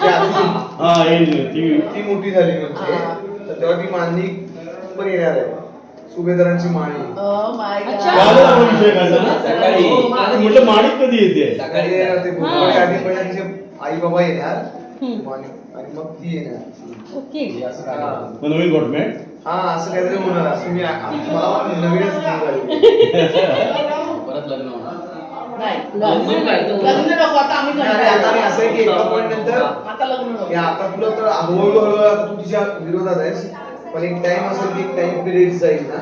हा येईल ती ती मोठी झाली म्हणजे. तर तेव्हा ती मांदी पण येणार आहे. सुभेदारांची माळी Oh my God. अच्छा. कालच आपण विषय काढला ना? सकाळी. हो, माळी. म्हटलं माणिक कधी येते? सकाळी येणार ते भोजपुरी आधी पहिल्या तिचे आई बाबा येणार. हम्म. आणि आणि मग ती येणार. ओके. हा. मग नवीन हा असं काहीतरी होणार. असं मी आ- मला पण नवीनच निघाली परत लग्न होणार नाही. लग्न लग्न काय? लग्न नको आता आम्ही नाही, आता मी असं आहे की एका पॉईंट नंतर आता लग्न नको. हे आता तुला तर हळूहळू हळूहळू आता तू तिच्या विरोधात आहेस. पण एक टाइम असेल की एक टाइम पिरियड जाईल ना.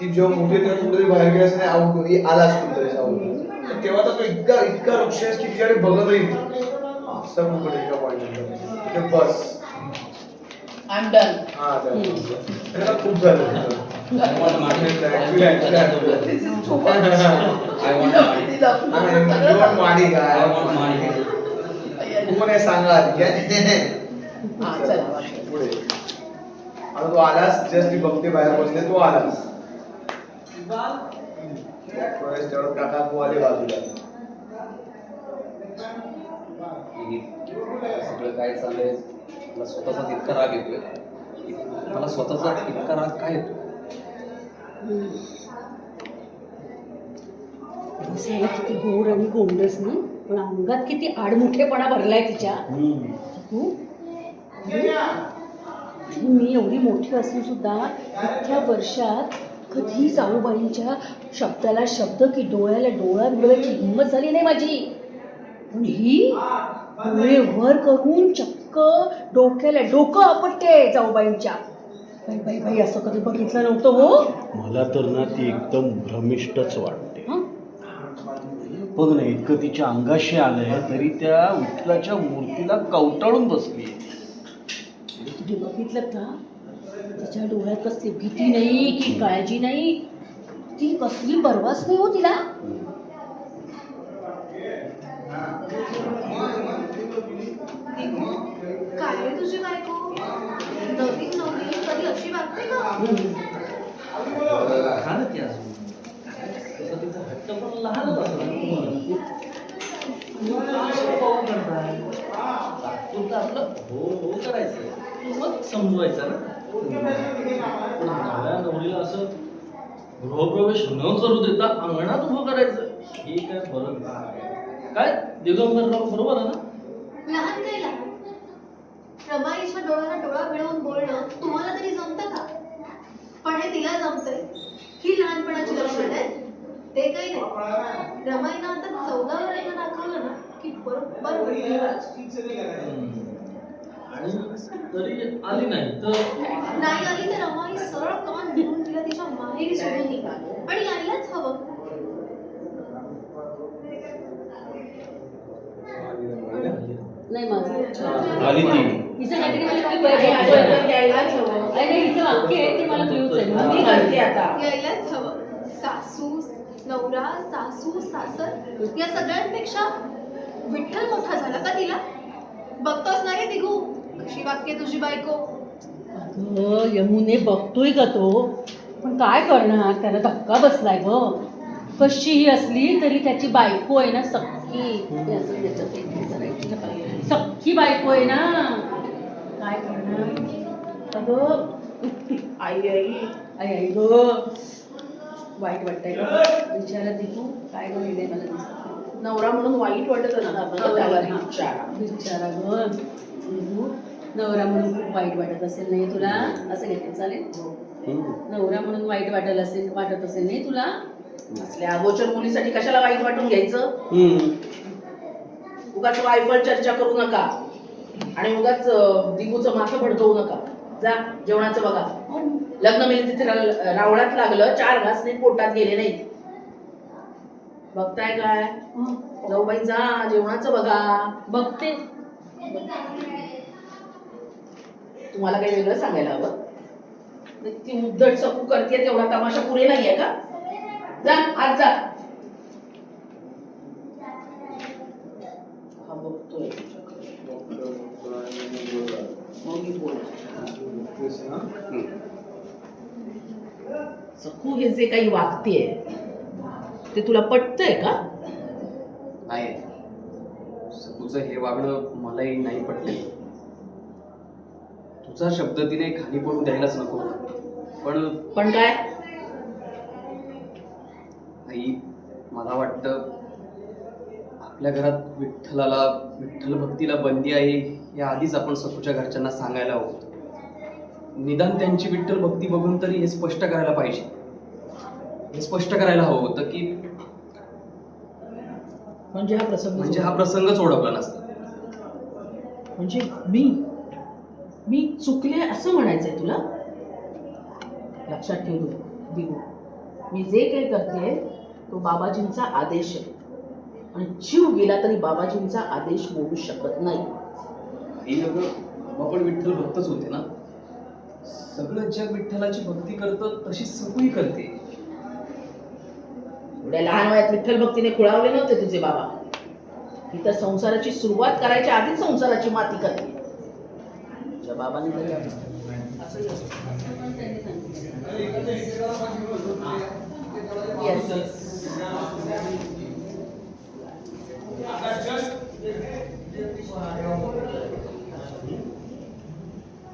ती जेव्हा मोठी तेव्हा कुठेतरी बाहेर गेली नाही आऊट होती आलाच कुठेतरी आऊट तर तेव्हा तर तो इतका इतका वृक्ष आहेस की तिच्याकडे बघतही नाही. असं खूप एका पॉईंट नंतर. ते बस. डन हा त्या- खूप झालं. I want money. Actually, actually, actually. This is to I want money. हा, you want money. तू पण हे सांगा आधी, काय? हा चला पुढे आता तू आलास जस्ट ती बघते बाहेर बसले तू आलास थोड्याच तेवढं काका तू आले बाजूला हे सगळं काय चाललंय मला स्वतःचाच इतका राग येतोय मला स्वतःचाच इतका राग काय येतोय दिसायला किती गोड आणि गोंडस ना पण अंगात किती आडमुठेपणा भरलाय तिच्या? मी एवढी मोठी असून सुद्धा इतक्या वर्षात कधी जाऊबाईंच्या शब्दाला शब्द की डोळ्याला डोळा मिळवायची हिंमत झाली नाही माझी. पण ही डोळे वर करून चक्क डोक्याला डोकं आपटते जाऊबाईंच्या बाई बाई बाई असं कधी बघितलं नव्हतं हो? मला तर ना ती एकदम भ्रमिष्टच वाटते. हं? बघ ना इतकं तिच्या अंगाशी आलंय तरी त्या विठ्ठलाच्या मूर्तीला कवटाळून बसली तुम्ही बघितलं का? तिच्या डोळ्यात कसली भीती नाही की काळजी नाही. ती कसली परवाच नाही हो तिला? काय तुझी बायको? अजून तसं तिचा हट्ट पण लहानच असला आपलं हो हो करायचं मग समजवायचं ना नवरीला असं गृहप्रवेश न करू देता अंगणात उभं करायचं हे काय फरक काय दिगंबरराव बरोबर आहे ना लहान काय लहान रमाईच्या डोळ्याला डोळा मिळवून बोलणं तुम्हाला तरी जमतं का? पण हे तिला जमतंय. ही लहानपणाची लक्षण आहेत ते काही नाही. रमाईनं आता चौदा वर्षांना दाखवलं ना की बरोबर होईल. आणि तरी आली नाही तर नाही आली तर रमाई सरळ कान धरून तिला तिच्या माहेरी सोडून निघाल. आणि यायलाच हवं. नाही माझं आली ती. हिचं काहीतरी मला clue आई आहे. आलं तर द्यायलाच हवं. नाही, नाही, हिचं वाक्य आहे ते मला क्ल्यूच आहे. मी करते आता. यायलाच हवं. सासू नवरा सासू सासर या सगळ्यांपेक्षा विठ्ठल मोठा झाला का तिला? बघतोस ना रे दिगू कशी वाक्य तुझी बायको? अगं यमुने बघतोय का तो? पण काय करणार? त्याला धक्का बसलाय ग. कशीही असली तरी त्याची बायको आहे ना सक्की हे असं त्याचं ते हे करायची ना. सक्की बायको आहे ना. करणार अगं आई आई. आई आई ग. वाईट वाटतंय ग. विचारा तू. काय ग लिहिलंय मला दिसत नवरा म्हणून वाईट वाटत ना त्याला बिचारा. बिचारा ग. दिनू, नवरा म्हणून खूप वाईट वाटत असेल नाही तुला? असं घेते चालेल? नवरा म्हणून वाईट वाटत असेल वाटत असेल नाही तुला? असल्या अगोचर मुलीसाठी कशाला वाईट वाटून घ्यायचं. उगाच वायफळ चर्चा करू नका. आणि उगाच दिगूचं माथं भडकवू नका. जा जेवणाचं बघा. लग्न मिळेल तिथे रा- रावणात लागलं चार घास नाही पोटात गेले नाहीत. बघताय काय? जाऊ बाई जा जेवणाचं बघा. बघते. तुम्हाला काही वेगळं सांगायला हवं? ती उद्धट सकू करते तेवढा तमाशा पुरे नाहीये का? जा आज जा. हा बघतोय. मग मी सकू हे जे काही वागतेय ते तुला पटतंय का नाही तुझं हे वागणं मलाही नाही पटले तुझा शब्द तिने खाली पडू द्यायलाच नको पण पण काय आई मला वाटतं आपल्या घरात विठ्ठलाला विठ्ठल भक्तीला बंदी आहे हे आधीच आपण सखूच्या घरच्यांना सांगायला हवं निदान त्यांची विठ्ठल भक्ती बघून तरी हे स्पष्ट करायला पाहिजे. हे स्पष्ट करायला हवं होतं की म्हणजे हा प्रसंग म्हणजे हा प्रसंगच ओळखला नसता. म्हणजे मी मी चुकले असं म्हणायचंय तुला? लक्षात ठेव दिगू. मी जे काही करते तो बाबाजींचा आदेश आहे. आणि जीव गेला तरी बाबाजींचा आदेश मोडू शकत नाही. आई अगं आपण विठ्ठल भक्तच होते ना? सगळं जग विठ्ठलाची भक्ती करतं तशी सगळी करते. एवढ्या लहान वयात विठ्ठल भक्तीने खुळावले नव्हते तुझे बाबा. ही तर संसाराची सुरुवात करायच्या आधीच संसाराची माती करते. तुझ्या बाबांनी तरी असंही असतं. Yes, yes. आता ठेव आता ठेव ना. आता ठेव. तुला हा जो एक कट करतो ना, exit करतो. त्या यमुना तिला घेऊन जाणं ते पण करते चला,